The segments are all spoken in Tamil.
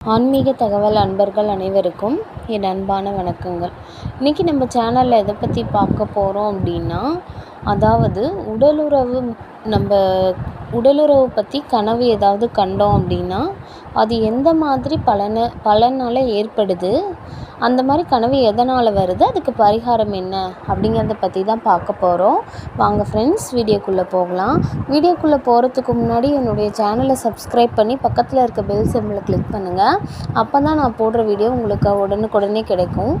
ஆன்மீக தகவல் அன்பர்கள் அனைவருக்கும் என் அன்பான வணக்கங்கள். இன்றைக்கி நம்ம சேனலில் எதை பற்றி பார்க்க போகிறோம் அப்படின்னா அதாவது உடலுறவு நம்ம உடலுறவு பற்றி கனவு ஏதாவது கண்டோம் அப்படின்னா அது எந்த மாதிரி பலனை பலனால் ஏற்படுது? அந்த மாதிரி கனவு எதனால் வருது? அதுக்கு பரிகாரம் என்ன? அப்படிங்கிறத பற்றி தான் பார்க்க போகிறோம் வாங்க ஃப்ரெண்ட்ஸ் வீடியோக்குள்ளே போகலாம். வீடியோக்குள்ளே போகிறதுக்கு முன்னாடி என்னுடைய சேனலை சப்ஸ்கிரைப் பண்ணி பக்கத்தில் இருக்க பெல் சிம்பிளை கிளிக் பண்ணுங்கள் அப்போ தான் நான் போடுற வீடியோ உங்களுக்கு உடனுக்குடனே கிடைக்கும்.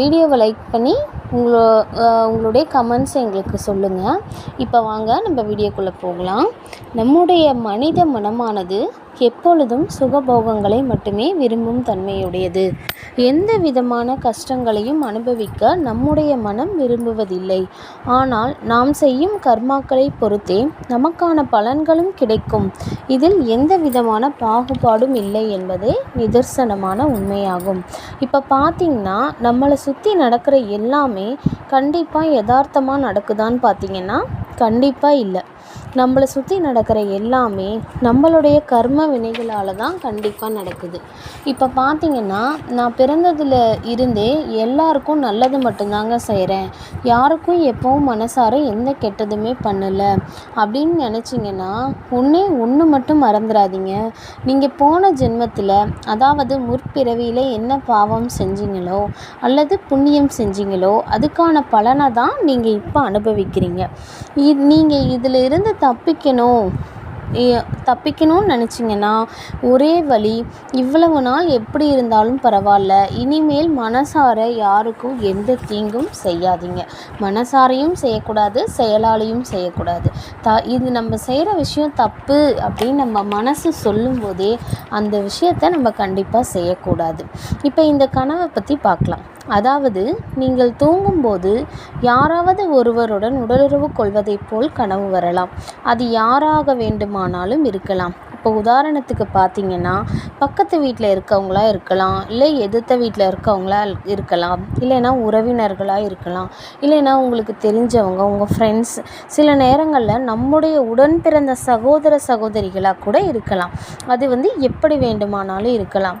வீடியோவை லைக் பண்ணி உங்களோ உங்களுடைய கமெண்ட்ஸை எங்களுக்கு சொல்லுங்கள் இப்போ வாங்க நம்ம வீடியோக்குள்ளே போகலாம். நம்முடைய மனித மனமானது எப்பொழுதும் சுகபோகங்களை மட்டுமே விரும்பும் தன்மையுடையது. எந்த விதமான கஷ்டங்களையும் அனுபவிக்க நம்முடைய மனம் விரும்புவதில்லை. ஆனால் நாம் செய்யும் கர்மாக்களை பொறுத்தே நமக்கான பலன்களும் கிடைக்கும். இதில் எந்த விதமான பாகுபாடும் இல்லை என்பதே நிதர்சனமான உண்மையாகும். இப்போ பார்த்திங்கன்னா நம்மளை சுற்றி நடக்கிற எல்லாமே கண்டிப்பாக யதார்த்தமாக நடக்குதான்னு பார்த்தீங்கன்னா கண்டிப்பாக இல்லை. நம்மளை சுற்றி நடக்கிற எல்லாமே நம்மளுடைய கர்ம வினைகளால் தான் கண்டிப்பாக நடக்குது. இப்போ பார்த்திங்கன்னா நான் பிறந்ததில் இருந்தே எல்லாருக்கும் நல்லது மட்டும்தாங்க செய்கிறேன் யாருக்கும் எப்போவும் மனசார எந்த கெட்டதுமே பண்ணலை. அப்படின்னு நினச்சிங்கன்னா ஒன்றே ஒன்று மட்டும் மறந்துடாதீங்க நீங்கள் போன ஜென்மத்தில் அதாவது முற்பிறவியில் என்ன பாவம் செஞ்சீங்களோ அல்லது புண்ணியம் செஞ்சீங்களோ அதுக்கான பலனை தான் நீங்கள் இப்போ அனுபவிக்கிறீங்க. நீங்கள் இதில் இருந்து தப்பிக்கணும். தப்பிக்கணும்னு நினச்சிங்கன்னா ஒரே வழி இவ்வளவு நாள் எப்படி இருந்தாலும் பரவாயில்ல. இனிமேல் மனசார யாருக்கும் எந்த தீங்கும் செய்யாதீங்க. மனசாரையும் செய்யக்கூடாது செயலாலையும் செய்யக்கூடாது. த இது நம்ம செய்கிற விஷயம் தப்பு அப்படின்னு நம்ம மனசு சொல்லும்போதே அந்த விஷயத்த நம்ம கண்டிப்பாக செய்யக்கூடாது. இப்போ இந்த கனவை பற்றி பார்க்கலாம். அதாவது நீங்கள் தூங்கும்போது யாராவது ஒருவருடன் உடலுறவு கொள்வதைப் போல் கனவு வரலாம். அது யாராக வேண்டுமானாலும் இருக்கலாம். இப்போ உதாரணத்துக்கு பார்த்தீங்கன்னா பக்கத்து வீட்டில் இருக்கவங்களா இருக்கலாம் இல்லை எதிர்த்த வீட்டில் இருக்கவங்களா இருக்கலாம் இல்லைன்னா உறவினர்களாக இருக்கலாம் இல்லைன்னா உங்களுக்கு தெரிஞ்சவங்க உங்கள் ஃப்ரெண்ட்ஸ் சில நேரங்களில் நம்முடைய உடன் பிறந்த சகோதர சகோதரிகளாக கூட இருக்கலாம். அது வந்து எப்படி வேண்டுமானாலும் இருக்கலாம்.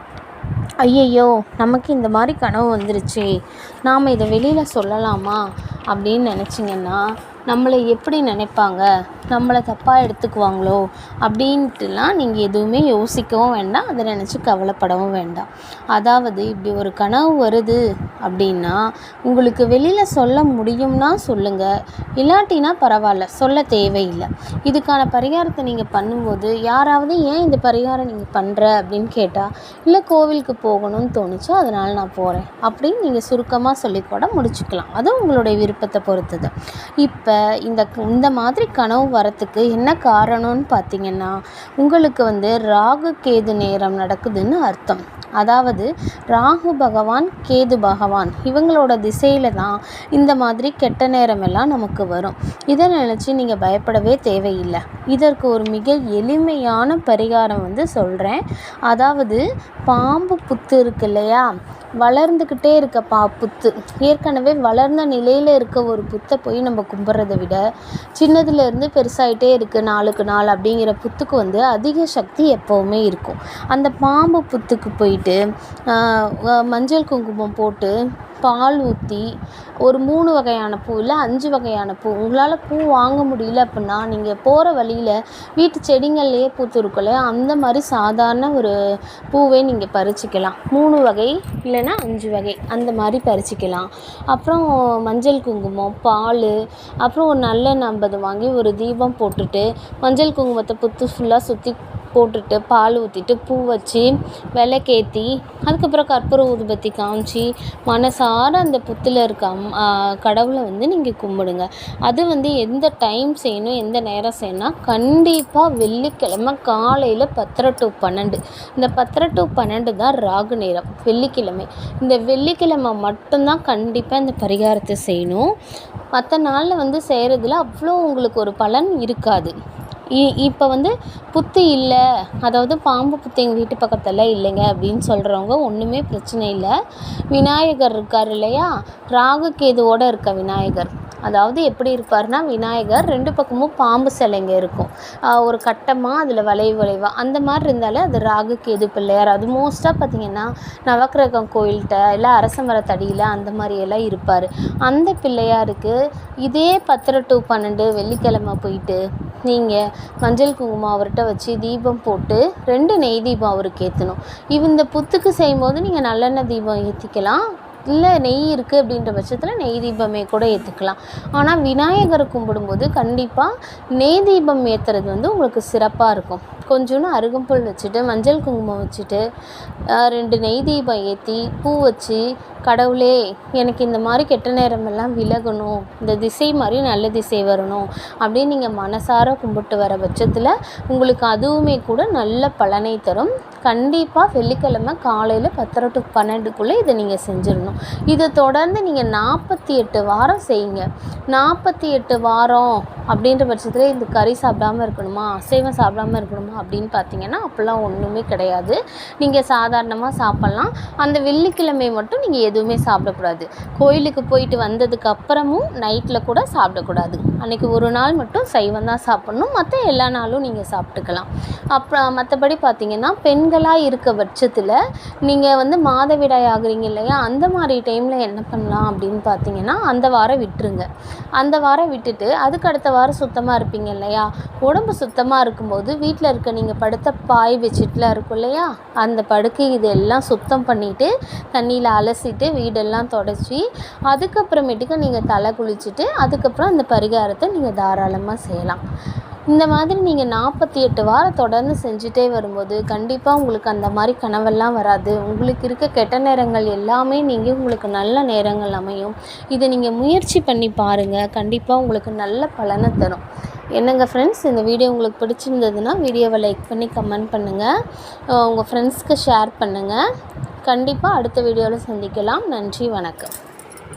ஐயையோ நமக்கு இந்த மாதிரி கனவு வந்துருச்சு. நாம் இதை வெளியில் சொல்லலாமா? அப்படின்னு நினச்சிங்கன்னா நம்மளை எப்படி நினைப்பாங்க? நம்மளை தப்பாக எடுத்துக்குவாங்களோ? அப்படின்ட்டுலாம் நீங்கள் எதுவுமே யோசிக்கவும் வேண்டாம். அதை நினச்சி கவலைப்படவும் வேண்டாம். அதாவது இப்படி ஒரு கனவு வருது அப்படின்னா உங்களுக்கு வெளியில் சொல்ல முடியும்னா சொல்லுங்கள் இல்லாட்டினா பரவாயில்ல சொல்ல தேவையில்லை. இதுக்கான பரிகாரத்தை நீங்கள் பண்ணும்போது யாராவது ஏன் இந்த பரிகாரம் நீங்கள் பண்ணுற அப்படின்னு கேட்டால் இல்லை கோவிலுக்கு போகணும்னு தோணுச்சு அதனால் நான் போகிறேன் அப்படின்னு நீங்கள் சுருக்கமாக சொல்லி கூட முடிச்சுக்கலாம். அது உங்களுடைய விருப்பத்தை பொறுத்தது இப்போ இந்த இந்த மாதிரி கனவு வரத்துக்கு என்ன காரணம்னு பார்த்தீங்கன்னா உங்களுக்கு வந்து ராகு கேது நேரம் நடக்குதுன்னு அர்த்தம். அதாவது ராகு பகவான் கேது பகவான் இவங்களோட திசையில் தான் இந்த மாதிரி கெட்ட நேரம் எல்லாம் நமக்கு வரும். இதை நினச்சி நீங்கள் பயப்படவே தேவையில்லை. இதற்கு ஒரு மிக எளிமையான பரிகாரம் வந்து சொல்கிறேன் அதாவது பாம்பு புத்து இருக்கு இல்லையா வளர்ந்துக்கிட்டே இருக்கப்பா புத்து. ஏற்கனவே வளர்ந்த நிலையில் இருக்க ஒரு புத்தை போய் நம்ம கும்பிட்றத விட சின்னதுலேருந்து பெருசாகிட்டே இருக்குது நாளுக்கு நாள் அப்படிங்கிற புத்துக்கு வந்து அதிக சக்தி எப்போவுமே இருக்கும். அந்த பாம்பு புத்துக்கு போயிட்டு மஞ்சள் குங்குமம் போட்டு பால் ஊற்றி ஒரு மூணு வகையான பூ இல்லை அஞ்சு வகையான பூ. உங்களால் பூ வாங்க முடியல அப்படின்னா நீங்கள் போகிற வழியில் வீட்டு செடிங்கள்லேயே பூத்து அந்த மாதிரி சாதாரண ஒரு பூவே நீங்கள் பறிச்சிக்கலாம். மூணு வகை இல்லைன்னா அஞ்சு வகை அந்த மாதிரி பறிச்சிக்கலாம். அப்புறம் மஞ்சள் குங்குமம் பால் அப்புறம் ஒரு நல்லெண்ணெய் ஐம்பது வாங்கி ஒரு தீபம் போட்டுட்டு மஞ்சள் குங்குமத்தை புத்து ஃபுல்லாக சுற்றி போட்டுட்டு பால் ஊற்றிட்டு பூ வச்சு விளக்கேற்றி அதுக்கப்புறம் கற்பூர ஊதுபத்தி காமிச்சு மனசார அந்த புத்தில் இருக்க அம் கடவுளை வந்து நீங்கள் கும்பிடுங்க. அது வந்து எந்த டைம் செய்யணும் எந்த நேரம் செய்யணும் கண்டிப்பாக வெள்ளிக்கிழமை காலையில் பத்தரை டு பன்னெண்டு. இந்த பத்தரை டு பன்னெண்டு தான் ராகு நேரம் வெள்ளிக்கிழமை. இந்த வெள்ளிக்கிழமை மட்டும்தான் கண்டிப்பாக இந்த பரிகாரத்தை செய்யணும். மற்ற நாளில் வந்து செய்கிறதுல அவ்வளோ உங்களுக்கு ஒரு பலன் இருக்காது. இப்போ வந்து புத்து இல்லை. அதாவது பாம்பு புத்து எங்கள் வீட்டு பக்கத்தில் இல்லைங்க அப்படின்னு சொல்கிறவங்க ஒன்றுமே பிரச்சனை இல்லை. விநாயகர் இருக்கார் இல்லையா? ராகு கேதுவோடு இருக்க விநாயகர். அதாவது எப்படி இருப்பார்னா விநாயகர் ரெண்டு பக்கமும் பாம்பு சிலைங்க இருக்கும். ஒரு கட்டமாக அதில் வளைவு வளைவாக அந்த மாதிரி இருந்தாலே அது ராகு கேது பிள்ளையார். அது மோஸ்ட்டாக பார்த்திங்கன்னா நவக்கிரகம் கோயில்கிட்ட இல்லை அரச மரத்தடியில் அந்த மாதிரியெல்லாம் இருப்பார். அந்த பிள்ளையாருக்கு இதே பத்திர டு பன்னெண்டு வெள்ளிக்கிழமை போயிட்டு நீங்கள் மஞ்சள் குங்குமம் அவர்கிட்ட வச்சு தீபம் போட்டு ரெண்டு நெய் தீபம் அவருக்கு ஏற்றணும் இந்த புத்துக்கு செய்யும்போது நீங்கள் நல்லெண்ணெய் தீபம் ஏற்றிக்கலாம் இல்லை நெய் இருக்குது அப்படின்ற பட்சத்தில் நெய் தீபமே கூட ஏற்றுக்கலாம் ஆனால் விநாயகரை கும்பிடும்போது கண்டிப்பாக நெய் தீபம் ஏற்றுறது வந்து உங்களுக்கு சிறப்பாக இருக்கும். கொஞ்சோன்னு அருகம்புல் வச்சுட்டு மஞ்சள் குங்குமம் வச்சுட்டு ரெண்டு நெய் தீபம் ஏற்றி பூ வச்சு கடவுளே எனக்கு இந்த மாதிரி கெட்ட நேரமெல்லாம் விலகணும். இந்த திசை மாதிரி நல்ல திசை வரணும். அப்படின்னு நீங்கள் மனசார கும்பிட்டு வர பட்சத்தில் உங்களுக்கு அதுவுமே கூட நல்ல பலனை தரும். கண்டிப்பாக வெள்ளிக்கிழமை காலையில் பத்தரை டு பன்னெண்டுக்குள்ளே இதை நீங்கள் செஞ்சிடணும். இதை தொடர்ந்து நீங்கள் நாற்பத்தி எட்டு வாரம் செய்யுங்க. நாற்பத்தி எட்டு வாரம் அப்படின்ற பட்சத்தில் இந்த கறி சாப்பிடாம இருக்கணுமா அசைவம் சாப்பிடாம இருக்கணுமா அப்படின்னு பார்த்தீங்கன்னா அப்போல்லாம் ஒன்றுமே கிடையாது. நீங்கள் சாதாரணமாக சாப்பிட்லாம். அந்த வெள்ளிக்கிழமை மட்டும் நீங்கள் எதுவுமே சாப்பிடக்கூடாது. கோயிலுக்கு போயிட்டு வந்ததுக்கு அப்புறமும் நைட்டில் கூட சாப்பிடக்கூடாது. அன்றைக்கி ஒரு நாள் மட்டும் சைவம் தான் சாப்பிட்ணும். மற்ற எல்லா நாளும் நீங்கள் சாப்பிட்டுக்கலாம். அப்புறம் மற்றபடி பார்த்தீங்கன்னா பெண்களாக இருக்க பட்சத்தில் நீங்கள் வந்து மாதவிடாய் ஆகுறீங்க இல்லையா? அந்த மாதிரி டைமில் என்ன பண்ணலாம் அப்படின்னு பார்த்தீங்கன்னா அந்த வாரம் விட்டுருங்க. அந்த வாரம் விட்டுட்டு அதுக்கு அடுத்த வாரம் சுத்தமாக இருப்பீங்க இல்லையா? உடம்பு சுத்தமாக இருக்கும்போது வீட்டில் இருக்க. நீங்கள் படுத்த பாய் பெட்ஷீட்லாம் இருக்கும் இல்லையா? அந்த படுக்கை இதெல்லாம் சுத்தம் பண்ணிவிட்டு தண்ணியில் அலசிட்டு வீடெல்லாம் தொடச்சி அதுக்கப்புறமேட்டுக்கு நீங்கள் தலை குளிச்சுட்டு அதுக்கப்புறம் அந்த பரிகாரத்தை நீங்கள் தாராளமாக செய்யலாம். இந்த மாதிரி நீங்கள் நாற்பத்தி எட்டு வாரம் தொடர்ந்து செஞ்சுட்டே வரும்போது கண்டிப்பாக உங்களுக்கு அந்த மாதிரி கனவெல்லாம் வராது. உங்களுக்கு இருக்க கெட்ட நேரங்கள் எல்லாமே நீங்கள் உங்களுக்கு நல்ல நேரங்கள் அமையும். இதை நீங்கள் முயற்சி பண்ணி பாருங்கள் கண்டிப்பாக உங்களுக்கு நல்ல பலனை தரும். என்னங்க ஃப்ரெண்ட்ஸ் இந்த வீடியோ உங்களுக்கு பிடிச்சிருந்ததுன்னா வீடியோவை லைக் பண்ணி கமெண்ட் பண்ணுங்கள் உங்கள் ஃப்ரெண்ட்ஸ்க்கு ஷேர் பண்ணுங்கள் கண்டிப்பாக அடுத்த வீடியோவில் சந்திக்கலாம். நன்றி வணக்கம்.